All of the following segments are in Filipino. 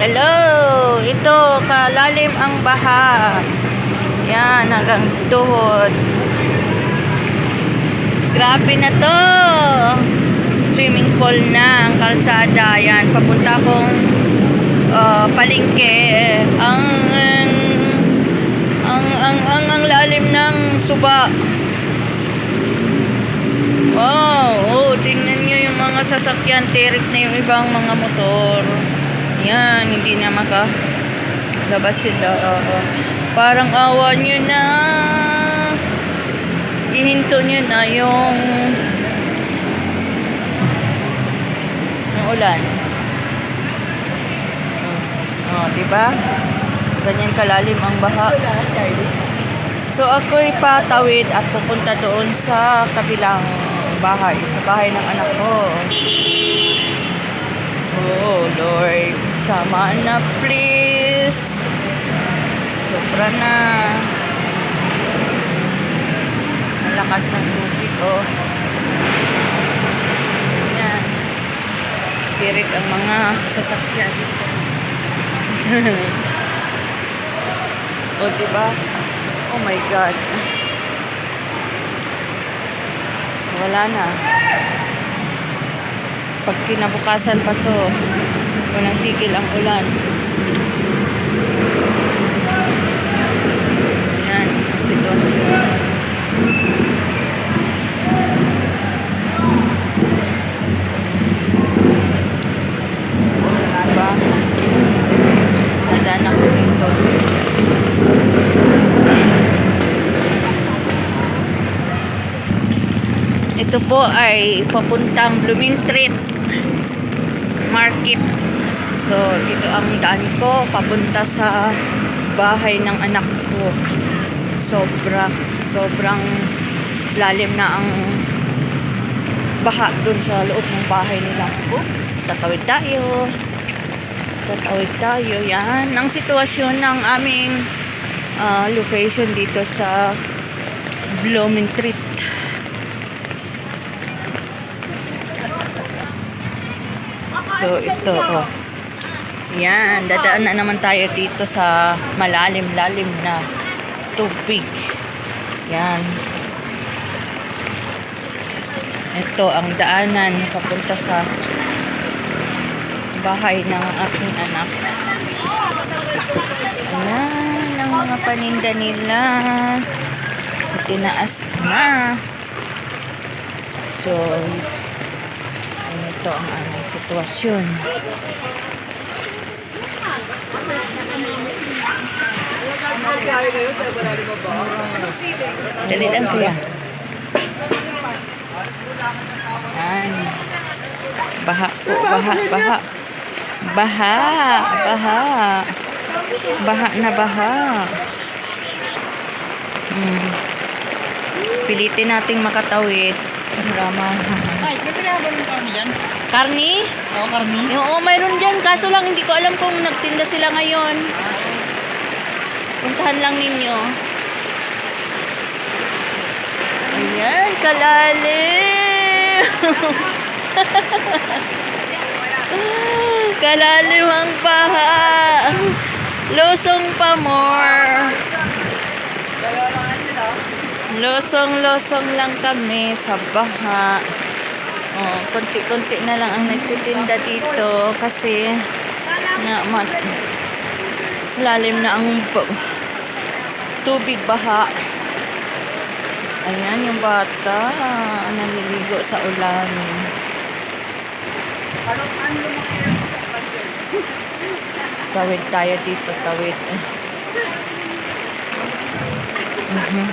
Hello! Ito, kalalim ang baha. Yan, hanggang tuhod. Grabe na to. Swimming pool na ang kalsada. Yan, papunta akong uh, palengke. Ang, ang, ang, ang, ang, ang lalim ng suba. Wow! Oh, tingnan nyo yung mga sasakyan. Tirik na yung ibang mga motor. Yan, hindi na maka labas sila. Oo. Parang awa nyo na. Ihinto nyo na yung yung ulan. Oh, oh di ba? Ganyan kalalim ang baha. So ako'y patawid at pupunta doon sa kabilang bahay, sa bahay ng anak ko. Oh Lord, tama na please. Sobra na. Ang lakas ng tubig oh. Yan. Pirit ang mga sasakyan. o diba? Oh my God. Wala na. Pag kinabukasan pa to, walang tigil ang ulan. Yan, ang sitwasyon. Diba? Ito po ay papuntang Blooming Street Market. So, dito ang daan ko papunta sa bahay ng anak ko. Sobra, sobrang lalim na ang baha dun sa loob ng bahay nila. Oh, tatawid tayo. Tatawid tayo. Yan ang sitwasyon ng aming ah, location dito sa Blooming Street. So, ito, oh. Yan, dadaan na naman tayo dito sa malalim-lalim na tubig. Yan. Ito ang daanan papunta sa bahay ng aking anak. Ayan, ang mga paninda nila. Tinaas na. So, ito ang aming sitwasyon. Dali lang kuya. Yan. Baha po, baha, baha. Baha, baha. Baha na baha. Hmm. Pilitin nating makatawid. Drama. May ng kami dyan? Karni? Oo, karni. Oo, mayroon dyan. Kaso lang, hindi ko alam kung nagtinda sila ngayon. Puntahan lang ninyo. Ayan, kalalim. kalalim ang baha. Losong pa more. Losong-losong lang kami sa baha. Oh, konti-konti na lang ang nagtitinda dito kasi na mat lalim na ang tubig baha. Ayan yung bata naliligo sa ulan. Tawid tayo dito, tawid. Mhm.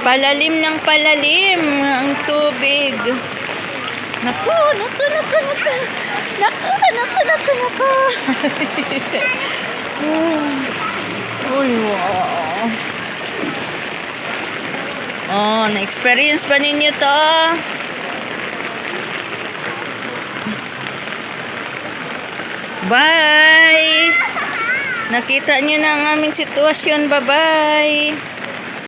Palalim ng palalim ang tubig. Naku, naku, naku, naku. Naku, naku, naku, naku. Uy, wow. Oh, na-experience pa ninyo to? Bye! Nakita nyo na ang aming sitwasyon. Bye-bye!